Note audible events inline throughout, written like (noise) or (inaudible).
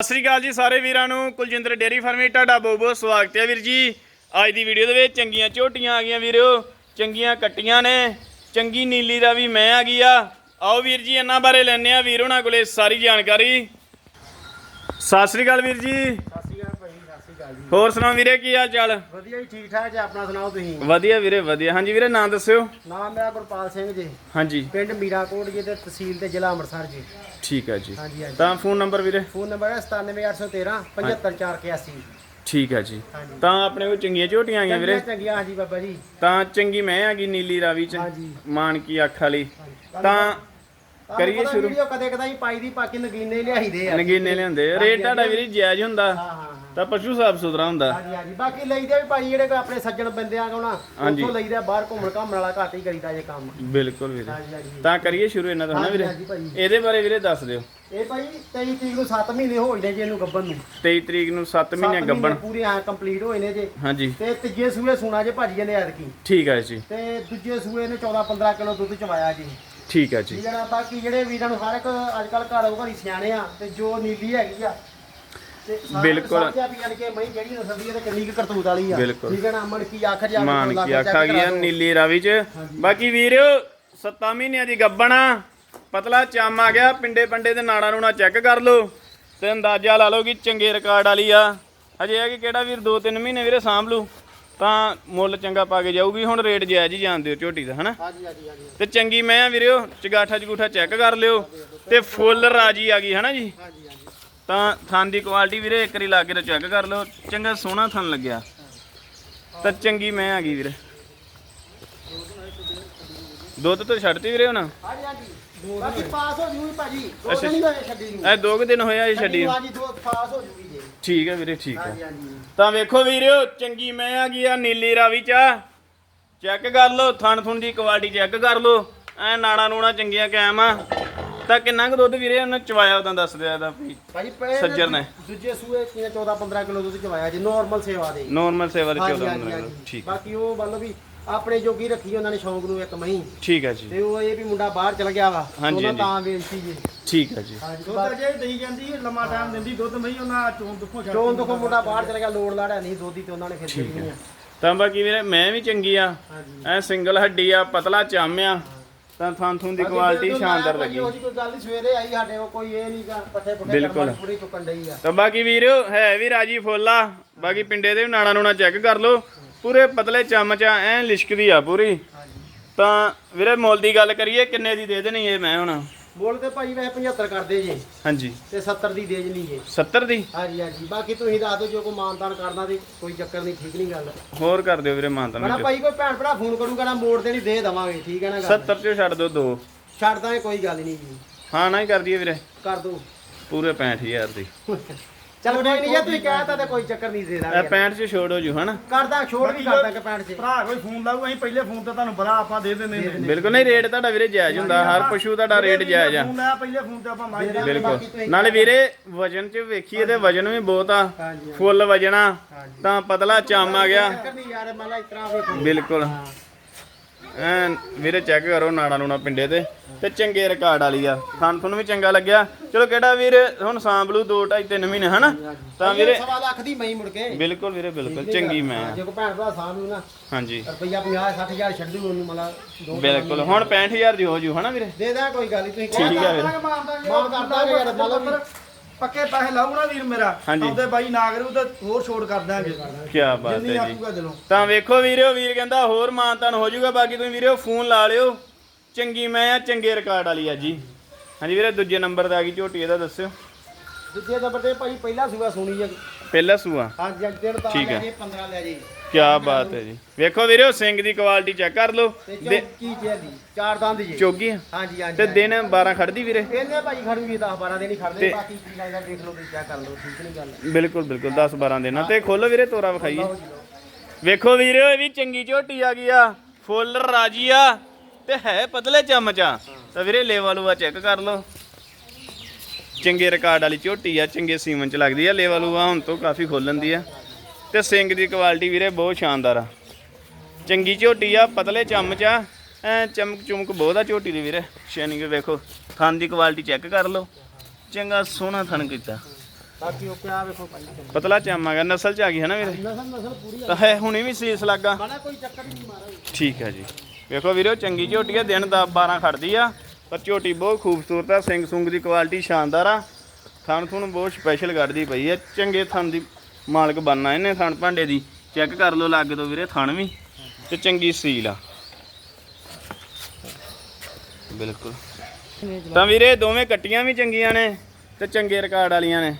ਸਤਿ ਸ੍ਰੀ ਅਕਾਲ ਜੀ ਸਾਰੇ ਵੀਰਾਂ ਨੂੰ, ਕੁਲਜਿੰਦਰ ਡੇਰੀ ਫਾਰਮ ਤੁਹਾਡਾ ਬਹੁਤ ਬਹੁਤ ਸਵਾਗਤ ਹੈ ਵੀਰ ਜੀ। ਅੱਜ ਦੀ ਵੀਡੀਓ ਦੇ ਵਿੱਚ ਚੰਗੀਆਂ ਝੋਟੀਆਂ ਆ ਗਈਆਂ ਵੀਰੋ, ਚੰਗੀਆਂ ਕੱਟੀਆਂ ਨੇ, ਚੰਗੀ ਨੀਲੀ ਦਾ ਵੀ ਮੈਂ ਆ ਗਈ ਆ। ਆਓ ਵੀਰ ਜੀ, ਇਹਨਾਂ ਬਾਰੇ ਲੈਣੇ ਆ ਵੀਰ ਉਹਨਾਂ ਕੋਲੇ ਸਾਰੀ ਜਾਣਕਾਰੀ। ਸਤਿ ਸ੍ਰੀ ਅਕਾਲ ਵੀਰ ਜੀ। ਜੀ ਹੋਰ ਸੁਣਾਓ ਵੀਰੇ ਕੀ ਹਾਲ ਚਾਲ? ਵਧੀਆ ਜੀ ਠੀਕ ਠਾਕ ਜੀ ਆਪਣਾ ਸੁਣਾਓ ਤੁਸੀਂ? ਵਧੀਆ ਵੀਰੇ ਵਧੀਆ। ਹਾਂਜੀ ਵੀਰੇ ਨਾਂ ਦੱਸਿਓ। ਨਾਮ ਮੇਰਾ ਗੁਰਪਾਲ ਸਿੰਘ ਜੀ। ਹਾਂਜੀ। ਪਿੰਡ ਮੀਰਾਕੋਟ ਜੀ ਤੇ ਤਹਿਸੀਲ ਤੇ ਜ਼ਿਲ੍ਹਾ ਅੰਮ੍ਰਿਤਸਰ ਜੀ। ਠੀਕ ਹੈ ਜੀ। ਹਾਂਜੀ ਹਾਂਜੀ। ਤਾਂ ਫੋਨ ਨੰਬਰ ਵੀਰੇ? ਫੋਨ ਨੰਬਰ ਹੈ 97813 75481 ਠੀਕ ਹੈ ਜੀ। ਤਾਂ ਆਪਣੇ ਕੋਲ ਚੰਗੀਆਂ ਝੋਟੀਆਂ ਆਈਆਂ ਵੀਰੇ? ਚੰਗੀਆਂ ਹਾਂਜੀ ਬਾਬਾ ਜੀ। ਤਾਂ ਚੰਗੀ ਮੈਂ ਆ ਗਈ ਨੀਲੀ ਰਾਵੀ ਚ ਹਾਂਜੀ। ਮਾਨ ਕੀ ਅੱਖ ਵਾਲੀ। ਤਾਂ ਕਰੀਏ ਸ਼ੁਰੂ। ਵੀਡੀਓ ਕਦੇ ਕਦਾਈ ਪਾਈ ਦੀ ਬਾਕੀ ਨਗੀਨੇ ਲਿਆਈਦੇ ਆ। ਨਗੀਨੇ ਲਿਆਉਂਦੇ ਰੇਟ ਤੁਹਾਡਾ ਵੀਰੇ ਜਾਇਜ਼ ਹੁੰਦਾ। ਹਾਂ ਹਾਂ। ਤਾਂ ਪਸ਼ੂ ਸਾਫ਼ ਸੁਥਰਾ ਹੁੰਦਾ। ਹਾਂਜੀ ਹਾਂਜੀ। ਬਾਕੀ ਲਈਦੇ ਵੀ ਭਾਈ ਜਿਹੜੇ ਕੋਈ ਆਪਣੇ ਸੱਜਣ ਬੰਦੇ ਆ ਕੋਣਾ ਹਾਂਜੀ। ਉੱਥੋਂ ਲਈਦਾ ਬਾਹਰ ਘੁੰਮਣ ਘਾਮਣ ਵਾਲਾ ਘੱਟ ਹੀ ਕਰੀਦਾ ਜੇ ਕੰਮ। ਬਿਲਕੁਲ ਵੀਰੇ। ਹਾਂਜੀ ਹਾਂਜੀ। ਤਾਂ ਕਰੀਏ ਸ਼ੁਰੂ ਇਹਨਾਂ ਤੋਂ ਹਨਾ ਵੀਰੇ? ਹਾਂਜੀ ਭਾਈ। ਇਹਦੇ ਬਾਰੇ ਵੀਰੇ ਦੱਸ ਦਿਓ। ਇਹ ਭਾਈ 23 ਤਰੀਕ ਨੂੰ 7 ਮਹੀਨੇ ਹੋਏ ਨੇ ਜੀ ਇਹਨੂੰ ਗੱਬਨ ਨੂੰ। 23 ਤਰੀਕ ਨੂੰ 7 ਮਹੀਨੇ ਗੱਬਣ ਪੂਰੇ ਆ ਕੰਪਲੀਟ ਹੋਏ ਨੇ ਜੇ। ਹਾਂਜੀ। ਤੇ ਤੀਜੇ ਸੂਏ ਸੁਣਾ ਜੇ ਭਾਜੀ ਨੇ ਐਤਕੀ। ਠੀਕ ਹੈ ਜੀ। ਤੇ ਦੂਜੇ ਸੂਏ ਨੇ 14 15 ਕਿਲੋ ਦੁੱਧ ਚਵਾਇਆ ਜੀ। ਠੀਕ ਹੈ ਜੀ। ਹੈ ਨਾ ਬਾਕੀ ਜਿਹੜੇ ਵੀਰਾਂ ਨੂੰ ਹਰ ਇੱਕ ਅੱਜ ਕੱਲ ਘਰ ਘਰੀ ਸਿਆਣੇ ਆ ਤੇ ਜੋ ਨੀਲੀ ਹੈਗੀ ਆ ਤੇ ਬਿਲਕੁਲ। ਵੀ ਯਾਨੀ ਕਿ ਮਈ ਜਿਹੜੀ ਨਸਲ ਦੀ ਹੈ ਤੇ ਕਿੰਨੀ ਕੁ ਕਰਤੂਤ ਵਾਲੀ ਆ। ਬਿਲਕੁਲ। ਠੀਕ ਹੈ ਨਾ ਅਮਨ ਕੀ ਆਖ ਜਾ ਮਾਨ ਕੀ ਅੱਖ ਆ ਗਈ ਆ ਨੀਲੀ ਰਾਵੀ ਚ। ਬਾਕੀ ਵੀਰਿਓ 7 ਮਹੀਨਿਆਂ ਦੀ ਗੱਬਣ ਆ। ਪਤਲਾ ਚੰਮ ਆ ਗਿਆ ਪਿੰਡੇ ਪੰਡੇ ਦੇ ਨਾੜਾਂ ਨੂੰ ਨਾ ਚੈੱਕ ਕਰ ਲਓ। ਤੇ ਅੰਦਾਜ਼ਾ ਲਾ ਲਓ ਕਿ ਚੰਗੇ ਰਿਕਾਰਡ ਵਾਲੀ ਆ। ਹਜੇ ਹੈ ਕਿ ਕਿਹੜਾ ਵੀਰ 2-3 ਮਹੀਨੇ ਵੀਰੇ ਸਾਂਭ ਲੂ। ਤਾਂ ਮੁੱਲ ਚੰਗਾ ਪਾ ਕੇ ਜਾਊਗੀ ਹੁਣ ਰੇਟ ਜਾਇਜ਼ ਹੀ ਜਾਣਦੇ ਹੋ ਝੋਟੀ ਦਾ ਹਨਾ? ਹਾਂਜੀ ਹਾਂਜੀ ਹਾਂਜੀ। ਤੇ ਚੰਗੀ ਮੈਂ ਆ ਵੀਰਿਓ ਚਗਾਠਾ ਚਗੂਠਾ ਚੈੱਕ ਕਰ ਲਿਓ। ਤੇ ਫੁੱਲ ਰਾਜੀ ਆ ਗਈ ਹਨਾ ਜੀ? ਹਾਂਜੀ। ਤਾਂ ਥਣ ਦੀ ਕੁਆਲਿਟੀ ਵੀਰੇ ਇੱਕ ਵਾਰੀ ਲਾ ਕੇ ਤੇ ਚੈੱਕ ਕਰ ਲਓ। ਚੰਗਾ ਸੋਹਣਾ ਥਣ ਲੱਗਿਆ। ਤਾਂ ਚੰਗੀ ਮੈਂ ਆ ਗਈ ਵੀਰੇ। ਦੁੱਧ ਤੋਂ ਛੱਡਤੀ ਵੀਰੇ ਹੁਣ? ਹਾਂਜੀ ਹਾਂਜੀ। ਬਾਕੀ ਪਾਸ ਹੋ ਜੂਗੀ ਭਾਜੀ। ਦੋ ਦਿਨ ਹੀ ਹੋਏ ਛੱਡੀ ਨੂੰ। ਇਹ ਦੋ ਕੁ ਦਿਨ ਹੋਇਆ ਇਹ ਛੱਡੀ ਨੂੰ। ਹਾਂਜੀ ਦੋ ਪਾਸ ਹੋ ਜੂਗੀ ਜੀ। ਠੀਕ ਹੈ ਵੀਰੇ ਠੀਕ ਹੈ ਹਾਂਜੀ ਹਾਂਜੀ। ਤਾਂ ਵੇਖੋ ਵੀਰਿਓ ਚੰਗੀ ਮੈਂ ਆ ਗਈ ਆ ਨੀਲੀ ਰਾਵੀ ਚ ਚੈੱਕ ਕਰ ਲਓ ਥਣ ਥੁਣ ਦੀ ਕੁਆਲਿਟੀ ਚੈੱਕ ਕਰ ਲਓ। ਐ ਨਾੜਾ ਨੂਣਾ ਚੰਗੀਆਂ ਕਾਇਮ ਆ। ਤਾਂ ਕਿੰਨਾ ਕੁ ਦੁੱਧ ਵੀਰੇ? ਉਹਨੇ ਚਵਾਇਆ ਉਦਾਂ ਦੱਸ ਦਿਆ ਇਹਦਾ ਵੀ ਭਾਜੀ ਪਹਿਲੇ ਸੱਜਰ ਨੇ। ਦੂਜੇ ਸੂਏ ਕਿਨੇ 14 15 ਕਿਲੋ ਦੁੱਧ ਚਵਾਇਆ ਜੀ? ਨਾਰਮਲ ਸੇਵਾ ਦੇ ਨੋਰਮਲ ਸੇਵਾ ਦੇ ਹਾਂਜੀ 14 ਹਾਂਜੀ 15 ਹਾਂਜੀ। ਠੀਕ ਬਾਕੀ ਉਹ ਮਤਲਬ ਵੀ ਆਪਣੇ ਜੋਗੀ ਰੱਖੀ ਉਹਨਾਂ ਨੇ ਸ਼ੌਂਕ ਨੂੰ ਇੱਕ ਮਹੀਂ। ਠੀਕ ਹੈ ਜੀ। ਤੇ ਉਹ ਇਹ ਵੀ ਮੁੰਡਾ ਬਾਹਰ ਚਲ ਗਿਆ ਵਾ। ਹਾਂਜੀ, ਉਹਨਾਂ ਹਾਂਜੀ। ਤਾਂ ਵੇਚੀ ਜੀ। ਠੀਕ ਹੈ ਜੀ। ਹਾਂਜੀ ਦੁੱਧ ਅਜੇ ਦੇਈ ਜਾਂਦੀ ਹੈ, ਲੰਮਾ ਟਾਈਮ ਦਿੰਦੀ ਦੁੱਧ ਮਈ ਉਹਨਾਂ ਚੋਂ ਦੁੱਖੋਂ ਛੱਡ ਚੋਣ ਤੋਂ ਮੁੰਡਾ ਬਾਹਰ ਚਲ ਗਿਆ ਲੋੜ ਲਾੜਾ ਨਹੀਂ ਦੋਦੀ ਤੇ ਉਹਨਾਂ ਨੇ ਫਿਰ ਦੇਣੀ ਆ। ਤਾਂ ਬਾਕੀ ਵੀਰੇ ਮੈਂ ਵੀ ਚੰਗੀ ਆ। ਐ ਸਿੰਗਲ ਹੱਡੀ ਆ ਪਤਲਾ ਚੰਮ ਆ। ਤਾਂ ਥਾਂ ਥੂੰ ਦੀ ਕੁਆਲਿਟੀ ਸ਼ਾਨਦਾਰ ਲੱਗੀ। ਉਹਦੀ ਕੋਈ ਗੱਲ ਸਵੇਰੇ ਆਈ ਸਾਡੇ ਕੋਲ ਕੋਈ ਇਹ ਨਹੀਂ ਗਾ ਪੱਠੇ ਪੁੱਠੇ ਬਿਲਕੁਲ। ਕਰਮਾਂ ਪੂਰੀ ਚੁੱਕਣ ਡਈ ਆ। ਤਾਂ ਬਾਕੀ ਵੀਰਿਓ ਹੈ ਵੀ ਰਾਜੀ ਫੁੱਲਾ ਬਾਕੀ ਪਿੰਡੇ ਦੇ ਨਾਣਾ ਨੂਣਾ ਚੈੱਕ ਕਰ ਲਓ। ਪੂਰੇ ਪਤਲੇ ਚਮਚ ਆ ਐ ਲਿਸ਼ਕਦੀ ਆ ਪੂਰੀ। ਤਾਂ ਵੀਰੇ ਮੁੱਲ ਦੀ ਗੱਲ ਕਰੀਏ ਕਿੰਨੇ ਦੀ ਦੇ ਦੇਣੀ ਇਹ ਮੈਂ ਹੁਣ? ਤੇ ਭਾਈ ਵੈਸੇ 75 ਕਰਦੇ ਜੇ। ਹਾਂਜੀ। ਤੇ 70 ਦੀ ਦੇ ਜਣੀ ਜੇ। 70 ਦੀ? ਹਾਂਜੀ ਹਾਂਜੀ। ਬਾਕੀ ਤੁਸੀਂ ਦੱਸ ਦਿਓ ਜੋ ਕੋਈ ਮਾਨਤਾਨ ਕਰਨਾ ਤੇ ਕੋਈ ਚੱਕਰ ਨਹੀਂ ਠੀਕ ਨਹੀਂ ਗੱਲ। ਹੋਰ ਕਰ ਦਿਓ ਵੀਰੇ ਮਾਨਤਾ ਬੜਾ ਭਾਈ ਕੋਈ ਭੈਣ ਭਰਾ ਫੋਨ ਕਰੂਗਾ ਨਾ ਮੋੜ ਦੇਣੀ ਦੇ ਦਵਾਂਗੇ ਠੀਕ ਹੈ ਨਾ ਗੱਲ? 70 ਚੋਂ ਛੱਡ ਦਿਓ ਦੋ। ਛੱਡ ਦਾਂਗੇ ਕੋਈ ਗੱਲ ਨਹੀਂ ਜੀ। ਹਾਂ ਨਾ ਹੀ ਕਰ ਦਈਏ ਵੀਰੇ। ਕਰ ਦੋ। ਪੂਰੇ 65000 ਦੀ। (laughs) ਚਲ ਕੋਈ ਨਹੀਂ ਜੇ ਤੁਸੀਂ ਕਹਿਤਾ ਤਾਂ ਕੋਈ ਚੱਕਰ ਨਹੀਂ ਦੇ ਇਹ ਦਾਂਗੇ 65 ਚ ਛੋੜ ਹੋ ਜੂ ਹਨਾ? ਕਰਦਾ ਛੋੜ ਵੀ ਕਰ ਦਾਂਗੇ ਭੈਣ ਚ? ਭਰਾ ਕੋਈ ਫੋਨ ਲਾਊ ਅਸੀਂ ਪਹਿਲੇ ਫੋਨ ਤੇ ਤੁਹਾਨੂੰ ਬੜਾ ਆਪਾਂ ਦੇ ਦਿੰਦੇ ਨੇ ਬਿਲਕੁਲ ਨਹੀਂ ਰੇਟ ਤੁਹਾਡਾ ਵੀਰੇ ਜਾਇਜ਼ ਹੁੰਦਾ ਹਰ ਪਸ਼ੂ ਤੁਹਾਡਾ ਰੇਟ ਜਾਇਜ਼ ਆ। ਫੋਨ ਲਾਇਆ ਪਹਿਲੇ ਫੋਨ ਤੇ ਆਪਾਂ ਮਾਈ ਦੇ ਬਿਲਕੁਲ। ਨਾਲੇ ਵੀਰੇ ਵਜਨ ਚ ਵੇਖੀਏ ਤੇ ਵਜਨ ਵੀ ਬਹੁਤ ਆ। ਹਾਂਜੀ ਫੁੱਲ ਵਜਣਾ ਤਾਂ ਪਤਲਾ ਚੰਮ ਆ ਗਿਆ। ਚੱਕਰ ਨਹੀਂ ਯਾਰ ਮੰਨ ਲਾ ਇਸ ਤਰ੍ਹਾਂ ਵੇਖੋ। ਬਿਲਕੁਲ। ਐਨ ਵੀਰੇ ਚੈੱਕ ਕਰੋ ਨਾੜਾ ਨੂਣਾ ਪਿੰਡੇ ਤੇ ਤੇ ਚੰਗੇ ਰਿਕਾਰਡ ਵਾਲੀ ਆ। ਖਾਣ ਤੁਹਾਨੂੰ ਵੀ ਚੰਗਾ ਲੱਗਿਆ। ਚਲੋ ਕਿਹੜਾ ਵੀਰ ਹੁਣ ਸਾਂਭਲੂ 2 2.5 3 ਮਹੀਨੇ ਹਨਾ? ਤਾਂ ਵੀਰੇ ਸਵਾ ਲੱਖ ਦੀ ਮਈ ਮੁੜ ਕੇ। ਬਿਲਕੁਲ ਵੀਰੇ ਬਿਲਕੁਲ ਚੰਗੀ ਮੈਂ। ਜੇ ਕੋਈ ਭੈਣ ਭਰਾ ਸਾਹ ਨੂੰ ਨਾ ਹਾਂਜੀ। ਰੁਪਈਆ 50 60000 ਛੱਡ ਉਹਨੂੰ ਮਲਾ ਦੋ ਬਿਲਕੁਲ ਹੁਣ 65000 ਦੀ ਹੋ ਜੂ ਹਨਾ ਵੀਰੇ? ਦੇ ਦਾਂ ਕੋਈ ਗੱਲ ਨਹੀਂ ਤੁਸੀਂ ਠੀਕ ਆ ਵੀਰੇ। ਮਾਫ ਕਰ ਦਾਂਗੇ ਯਾਰ ਮਤਲਬ ਪੱਕੇ ਪੈਸੇ ਲਾਊ ਨਾ ਵੀਰ ਮੇਰਾ। ਹਾਂਜੀ। ਆਪਦੇ ਬਾਈ ਨਾ ਕਰੂ ਤਾਂ ਹੋਰ ਛੋੜ ਕਰ ਦਾਂਗੇ ਕੀ ਬਾਤ ਜਿੰਨੀ ਹੈ ਜੀ। ਆਖੂਗਾ ਦਿਲੋਂ ਤਾਂ ਵੇਖੋ ਵੀਰਿਓ ਵੀਰ ਕਹਿੰਦਾ ਹੋਰ ਮਾਨਤਾਨ ਹੋ ਜਾਊਗਾ। ਬਾਕੀ ਤੁਸੀਂ ਵੀਰਿਓ ਫੋਨ ਲਾ ਲਿਓ। ਚੰਗੀ ਮੈਂ ਆ ਚੰਗੇ ਰਿਕਾਰਡ ਵਾਲੀ ਆ ਜੀ। ਹਾਂਜੀ ਵੀਰੇ ਦੂਜੇ ਨੰਬਰ ਤੇ ਆ ਗਈ ਝੋਟੀ ਇਹਦਾ ਦੱਸਿਓ। ਦੂਜੇ ਨੰਬਰ ਤੇ ਭਾਈ ਪਹਿਲਾ ਸੂਆ ਸੁਣੀ ਹੈ ਪਹਿਲਾ ਸੂਆ। ਹਾਂਜੀ ਅੱਜ ਦਿਨ ਤਾਂ ਠੀਕ ਲੈ ਹੈ। ਜੀ 15 ਲੈ ਜੀ। ਕੀ ਬਾਤ ਹੈ ਜੀ। ਵੇਖੋ ਵੀਰਿਓ ਸਿੰਘ ਦੀ ਕੁਆਲਿਟੀ ਚੈੱਕ ਕਰ ਲਓ। ਤੇ ਦੇ- ਚੌਕੀ ਚੇਲੀ ਚਾਰ ਦੰਦ ਜੀ। ਚੋਗੀ ਆ। ਹਾਂਜੀ ਹਾਂਜੀ ਤੇ ਦਿਨ 12 ਖੜਦੀ ਵੀਰੇ? ਇਹਨੇ ਭਾਈ ਖੜੂਗੀ 10 12 ਦਿਨ ਹੀ ਖੜਦੇ ਤੇ- ਬਾਕੀ ਕੀ ਲੱਗਦਾ ਦੇਖ ਲਓ ਤੁਸੀਂ ਚੈੱਕ ਕਰ ਲਓ ਠੀਕ ਨਹੀਂ ਗੱਲ। ਬਿਲਕੁਲ ਬਿਲਕੁਲ 10 12 ਦਿਨ ਤੇ ਖੋਲੋ ਵੀਰੇ ਤੋਰਾ ਵਿਖਾਈਏ। ਵੇਖੋ ਵੀਰਿਓ ਇਹ ਵੀ ਚੰਗੀ ਝੋਟੀ ਆ ਗਈ ਆ। ਫੁੱਲ ਰਾਜੀ ਆ। ਤੇ ਹੈ ਪਤਲੇ ਚਮਚਾ। ਤਾਂ ਵੀਰੇ ਲੇਵਾ ਲੂਆ ਚੈੱਕ ਕਰ ਲਓ। ਚੰਗੇ ਰਿਕਾਰਡ ਵਾਲੀ ਝੋਟੀ ਆ ਚੰਗੇ ਸੀਮਨ ਚ ਲੱਗਦੀ ਆ ਲੇਵਾ ਲੂਆ ਹੁਣ ਤੋਂ ਕਾਫੀ ਖੋਲਣ ਦੀ ਆ। ਤੇ ਸਿੰਘ ਦੀ ਕੁਆਲਿਟੀ ਵੀਰੇ ਬਹੁਤ ਸ਼ਾਨਦਾਰ ਆ। ਚੰਗੀ ਝੋਟੀ ਆ ਪਤਲੇ ਚਮਚ ਆ ਐ ਚਮਕ ਚੁਮਕ ਬਹੁਤ ਆ ਝੋਟੀ ਦੀ ਵੀਰੇ। ਸ਼ੈਨਿੰਗ ਵੇਖੋ ਥਣ ਦੀ ਕੁਆਲਿਟੀ ਚੈੱਕ ਕਰ ਲਓ ਚੰਗਾ ਸੋਹਣਾ ਥਣ ਕੀਤਾ। ਬਾਕੀ ਉਹ ਪਿਆ ਵੇਖੋ ਪਤਲਾ ਚਮ ਆ ਗਿਆ ਨਸਲ ਚ ਆ ਗਈ ਹੈ ਨਾ ਵੀਰੇ? ਨਸਲ ਨਸਲ ਪੂਰੀ ਤਾਂ ਹੈ ਹੁਣੀ ਵੀ ਸੀਸ ਲੱਗਾ। ਮਾਣਾ ਕੋਈ ਚੱਕਰ ਹੀ ਨਹੀਂ ਮਾਰਾ ਠੀਕ ਹੈ ਜੀ। ਵੇਖੋ ਵੀਰੋ ਚੰਗੀ ਝੋਟੀ ਆ ਦਿਨ ਦਾ 12 ਖੜਦੀ ਆ। ਪਰ ਝੋਟੀ ਬਹੁਤ ਖੂਬਸੂਰਤ ਆ ਸਿੰਘ ਸੁੰਗ ਦੀ ਕੁਆਲਿਟੀ ਸ਼ਾਨਦਾਰ ਆ। ਥਣ ਥੁਣ ਬਹੁਤ ਸਪੈਸ਼ਲ ਕੱਢਦੀ ਪਈ ਆ ਚੰਗੇ ਥਣ ਦੀ ਮਾਲਕ ਬਣਨਾ ਇਹਨੇ ਥਣ ਭਾਂਡੇ ਦੀ। ਚੈੱਕ ਕਰ ਲਓ ਲੱਗ ਤੋਂ ਵੀਰੇ ਥਣ ਵੀ ਤੇ ਚੰਗੀ ਸੀਲ ਆ। ਬਿਲਕੁਲ। ਤਾਂ ਵੀਰੇ ਦੋਵੇਂ ਕੱਟੀਆਂ ਵੀ ਚੰਗੀਆਂ ਨੇ ਤੇ ਚੰਗੇ ਰਿਕਾਰਡ ਵਾਲੀਆਂ ਨੇ।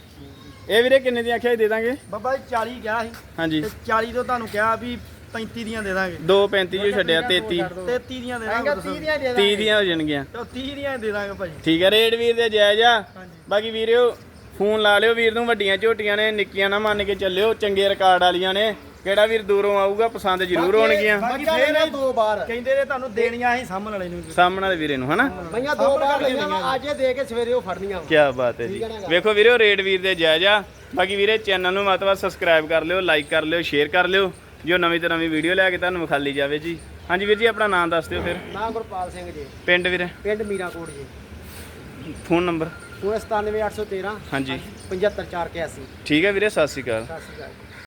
ਇਹ ਵੀਰੇ ਕਿੰਨੇ ਦੀ ਆਖਿਆ ਦੇ ਦਾਂਗੇ? ਬਾਬਾ ਜੀ 40 ਕਿਹਾ ਸੀ। ਹਾਂਜੀ। ਤੇ 40 ਤੋਂ ਤੁਹਾਨੂੰ ਕਿਹਾ ਵੀ 35 ਦੀਆਂ ਦੇ ਦਾਂਗੇ। 235 ਜੋ ਛੱਡਿਆ 33 33 ਦੀਆਂ ਦੇ ਦਾਂਗੇ 30 ਦੀਆਂ ਦੇ 30 ਦੀਆਂ ਹੋ ਜਾਣਗੀਆਂ। ਤੇ 30 ਦੀਆਂ ਦੇ ਦਾਂਗੇ ਭਾਜੀ। ਠੀਕ ਹੈ ਰੇਟ ਵੀਰ ਦੇ ਜਾਇਜ਼ ਆ। ਬਾਕੀ ਵੀਰਿਓ ਫੋਨ ਲਾ ਲਿਓ ਵੀਰ ਨੂੰ ਵੱਡੀਆਂ ਝੋਟੀਆਂ ਨੇ ਨਿੱਕੀਆਂ ਨਾ ਮੰਨ ਕੇ ਚੱਲਿਓ ਚੰਗੇ ਰਿਕਾਰਡ ਵਾਲੀਆਂ ਨੇ। ਕਿਹੜਾ ਵੀਰ ਦੂਰੋਂ ਆਊਗਾ ਪਸੰਦ ਜ਼ਰੂਰ ਹੋਣਗੀਆਂ। ਬਾਕੀ ਫੇਰ ਲੈਣਾ ਦੋ ਬਾਰ ਕਹਿੰਦੇ ਨੇ ਤੁਹਾਨੂੰ ਦੇਣੀਆਂ ਅਸੀਂ ਸਾਹਮਣੇ ਵਾਲੇ ਨੂੰ। ਸਾਹਮਣੇ ਵਾਲੇ ਵੀਰੇ ਨੂੰ ਹਨਾ? ਮਈਆਂ ਦੋ ਬਾਰ ਲਈਆਂ ਅੱਜ ਇਹ ਦੇ ਕੇ ਸਵੇਰੇ ਉਹ ਫੜਨੀਆਂ ਕੀ ਬਾਤ ਹੈ ਜੀ। ਵੇਖੋ ਵੀਰਿਓ ਰੇਟ ਵੀਰ ਦੇ ਜਾਇਜ਼ ਆ। ਬਾਕੀ ਵੀਰੇ ਚੈਨਲ ਨੂੰ ਮਤਵਾ ਸਬਸਕ੍ਰਾਈਬ ਕਰ ਲਿਓ ਲਾਈਕ ਕਰ ਲਿਓ ਸ਼ੇਅਰ ਕਰ ਲਿਓ। ਜੋ ਨਵੀਂ ਤੋਂ ਨਵੀਂ ਵੀਡੀਓ ਲੈ ਕੇ ਤੁਹਾਨੂੰ ਵਿਖਾਲੀ ਜਾਵੇ ਜੀ। ਹਾਂਜੀ ਵੀਰ ਜੀ ਆਪਣਾ ਨਾਮ ਦੱਸ ਦਿਓ ਫਿਰ। ਨਾ ਗੁਰਪਾਲ ਸਿੰਘ ਜੀ। ਪਿੰਡ ਵੀਰੇ? ਪਿੰਡ ਮੀਰਾਕੋਟ ਜੀ। Phone number? ਉਹ 97813 ਹਾਂਜੀ। 75481 ਠੀਕ ਹੈ ਵੀਰੇ ਸਤਿ ਸ਼੍ਰੀ ਅਕਾਲ। ਸਤਿ ਸ਼੍ਰੀ ਅਕਾਲ